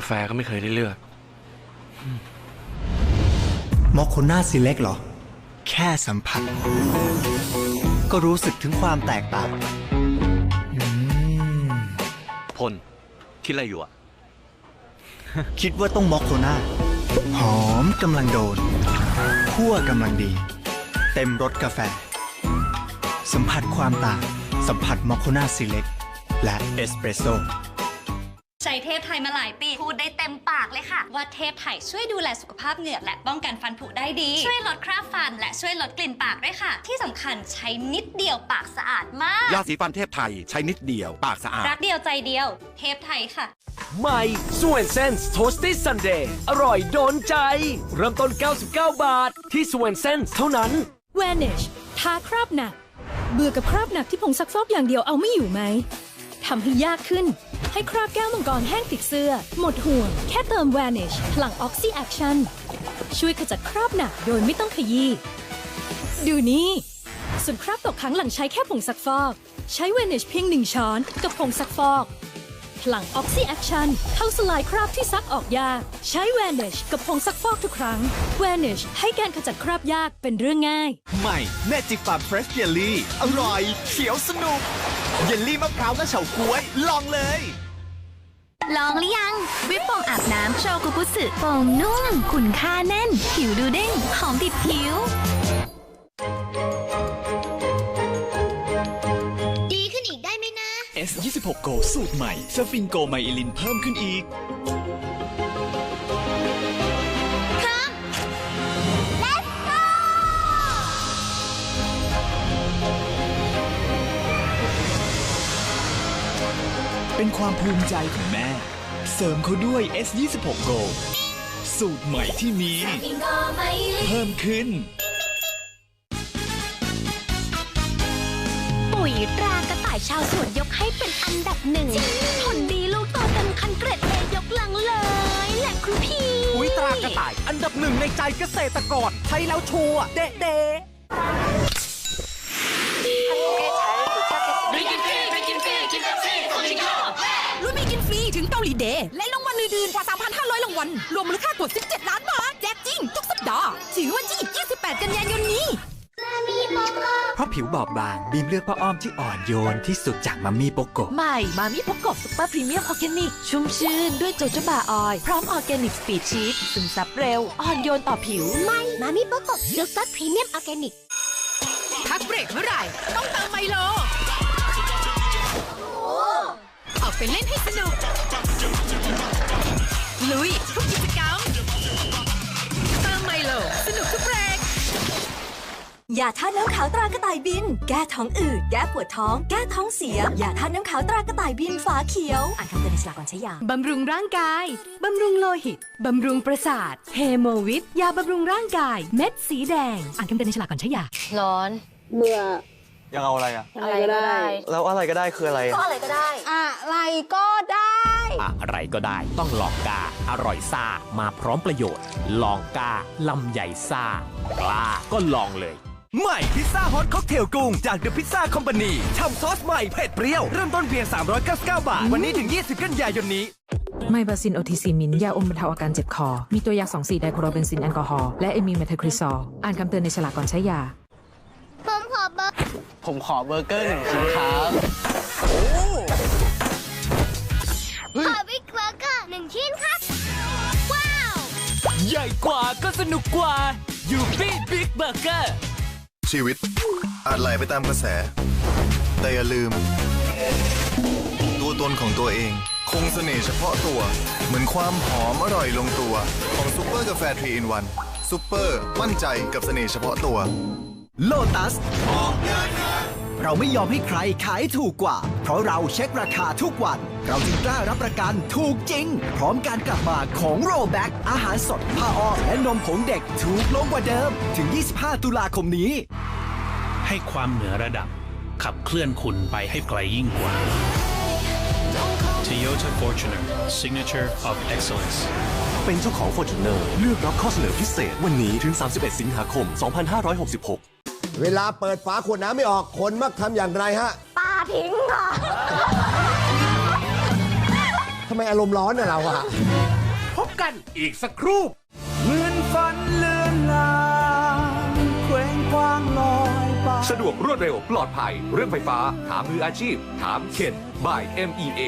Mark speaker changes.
Speaker 1: าแฟก็ไม่เคยได้เลือก
Speaker 2: มอคโคน่าซีเล็กเหรอ แค่สัมผัส ก็รู้สึกถึงความแตกต่าง
Speaker 1: พล คิดอะไรอยู่อะ
Speaker 2: คิดว่าต้องมอคโคน่า หอมกำลังโดนคั่วกำลังดี เต็มรสกาแฟ สัมผัสความต่าง สัมผัสมอคโคน่าซีเล็ก และเอสเปรสโซ่
Speaker 3: ใช้เทพไทยมาหลายปี พูดได้เต็มปากเลยค่ะ ว่าเทพไทยช่วยดูแลสุขภาพเหงือกและป้องกันฟันผุได้ดี ช่วยลดคราบฟัน และช่วยลดกลิ่นปากด้วยค่ะ ที่สำคัญใช้นิดเดียวปากสะอาดมาก
Speaker 4: ยาสีฟันเทพไทยใช้นิดเดียวปากสะอาด
Speaker 3: รักเดียวใจเดียว เทพไทยค่ะ
Speaker 5: ใหม่สวนเซนส์โทสตี้ซันเดย์อร่อยโดนใจ เริ่มต้น 99 บาท ที่สวนเซนส์เท่านั้น
Speaker 6: Vanish ทาคราบหนัก เบื่อกับคราบหนักที่ผงซักฟอกอย่างเดียวเอาไม่อยู่ไหมทำให้ยากขึ้น ให้คราบแก้วมังกรแห้งติดเสื้อ หมดห่วง แค่เติม Vanish พลังออกซิแอคชั่นช่วยขจัดคราบหนักโดยไม่ต้องขยี้ดูนี่ส่วนคราบตกค้างหลังใช้แค่ผงซักฟอก ใช้เวนิชเพียงหนึ่งช้อน กับผงซักฟอก พลัง Oxy Action เข้าสลายคราบที่ซักออกยาก ใช้ Vanish กับผงซักฟอกทุกครั้ง Vanish ให้การขจัดคราบยากเป็นเรื่องง่าย
Speaker 7: ใหม่แม่จิกฟาร์มเฟรชเยลลี่อร่อยเขียวสนุกเยลลี่มะพร้าวและเฉาก๊วย ลองเลย
Speaker 3: ลองหรือยัง วิปโป่งอาบน้ำโชกุบุสึโป่งนุ่มขุนค่าแน่น ผิวดูเด้งหอมติดผิว
Speaker 7: S26 Go สูตรใหม่สฟิงโกไมอิลินเพิ่มขึ้นอีก เป็นความภูมิใจของแม่ เสริมเขาด้วย S26 Go สูตรใหม่ที่มี เพิ่มขึ้น
Speaker 8: ยตรากระต่ายชาวสวนยกให้เป็นอันดับหนึ่งผลดีลูกโตเต็มคันเกรดเลยยกลังเลยแหละคุณพี่
Speaker 5: ปุ๋ยตรากระต่ายอันดับหนึ่งในใจเกษตรกรใช้แล้วชัวร์เดะเดะ
Speaker 6: รุ่นมีกินฟรีถึงเกาหลีเดย์และรางวัลอื่นๆกว่า 3,500 รางวัลรวมมูลค่ากว่า 17 ล้านบาทแจกจริง ทุกสัปดาห์ ถึงวันที่ 28 กันยายนนี้
Speaker 2: เพราะ ผิวบอบบาง บีมเลือกผ้าอ้อมที่อ่อนโยนที่สุดจากมัมมี่โปโก
Speaker 9: ใหม่มามิพกกซุปเปอร์พรีเมียมออร์แกนิก ชุ่มชื่นด้วยโจโจบาออยล์พร้อมออร์แกนิกสปีดชีสซึมซับเร็ว อ่อนโยนต่อผิว
Speaker 8: ไม่มามิโปโกะซุปเปอร์พรีเมียมออร์แกนิก
Speaker 6: พักเบรกเมื่อไหร่ ต้องเติมไมโล ออกไปเล่นให้สนุก ลุยทุกกิจกรรม
Speaker 3: ย่าทานน้ำขาวตรากระต่ายบิน แก้ท้องอืด แก้ปวดท้อง แก้ท้องเสียอย่าทานน้ำขาวตรากระต่ายบินฝาเขียว อ่านคำเตือนในฉลากก่อนใช้ยา
Speaker 6: บำรุงร่างกาย บำรุงโลหิต บำรุงประสาท เฮโมวิตยาบำรุงร่างกาย เม็ดสีแดง อ่านคำเตือนในฉลากก่อนใช้ยา
Speaker 9: ร้อน
Speaker 1: ยังเอาอะไรอะ
Speaker 9: อะไรก็ได้
Speaker 1: แล้วอะไรก็ได้คืออะไรอะ
Speaker 9: อะไรก็ได้
Speaker 8: อะไรก็ได้
Speaker 5: อะไรก็ได้ ต้องลองกา อร่อยซ่า มาพร้อมประโยชน์ ลองกาลำใหญ่ซ่ากล้าก็ลองเลย
Speaker 7: ใหม่พิซซ่าฮอตค็อกเทลกุ้งจาก The Pizza Company ทำซอสใหม่เผ็ดเปรี้ยว เริ่มต้นเพียง 399 บาท วันนี้ถึง 20 กันยายนนี้
Speaker 9: ไมบาซินโอทีซีมินยาอมบรรเทาอาการเจ็บคอ มีตัวยา2 4ไดโคโรเบนซินแอลกอฮอล์และเอมิลเมทาคริซอลอ่านคำเตือนในฉลากก่อนใช้ยา
Speaker 8: ผมขอเบอร์
Speaker 1: ผมขอเบอร์เกอร์หนึ่งชิ้นครับ
Speaker 8: ขอบิ๊กเบอร์เกอร์หนึ่งชิ้นครับ ว้าว
Speaker 5: ใหญ่กว่าก็สนุกกว่าอยู่บี้บิ๊กเบอร์เกอร์
Speaker 10: ชีวิตอาจไหลไปตามกระแส แต่อย่าลืม ตัวตนของตัวเอง คงเสน่ห์เฉพาะตัว เหมือนความหอมอร่อยลงตัว ของซุปเปอร์กาแฟทรีอินวันซุปเปอร์มั่นใจกับเสน่ห์เฉพาะตัว
Speaker 7: โลตัสเราไม่ยอมให้ใครขายถูกกว่า เพราะเราเช็คราคาทุกวัน เราจึงกล้ารับประกันถูกจริง พร้อมการกลับมาของโรแบ็กอาหารสดผ้าอ้อมและนมผงเด็กถูกลงกว่าเดิม ถึง 25 ตุลาคมนี้
Speaker 11: ให้ความเหนือระดับ ขับเคลื่อนคุณไปให้ไกลยิ่งกว่า Toyota Fortuner Signature of Excellence
Speaker 5: เป็นเจ้าของ Fortuner เลือกรับข้อเสนอพิเศษวันนี้ถึง 31 สิงหาคม 2566
Speaker 12: เวลาเปิดฝาขวดน้ำไม่ออก คนมักทำอย่างไรฮะ
Speaker 8: ปาทิ้งค่ะ
Speaker 12: ทำไมอารมณ์ร้อนน่ะเราอะ
Speaker 5: บกันอีกสักครู่
Speaker 2: เหมือนฝันเลือนลางเคว้งคว้างลอยไป
Speaker 13: สะดวกรวดเร็วปลอดภัย เรื่องไฟฟ้า ถามมืออาชีพ ถามเข็น by MEA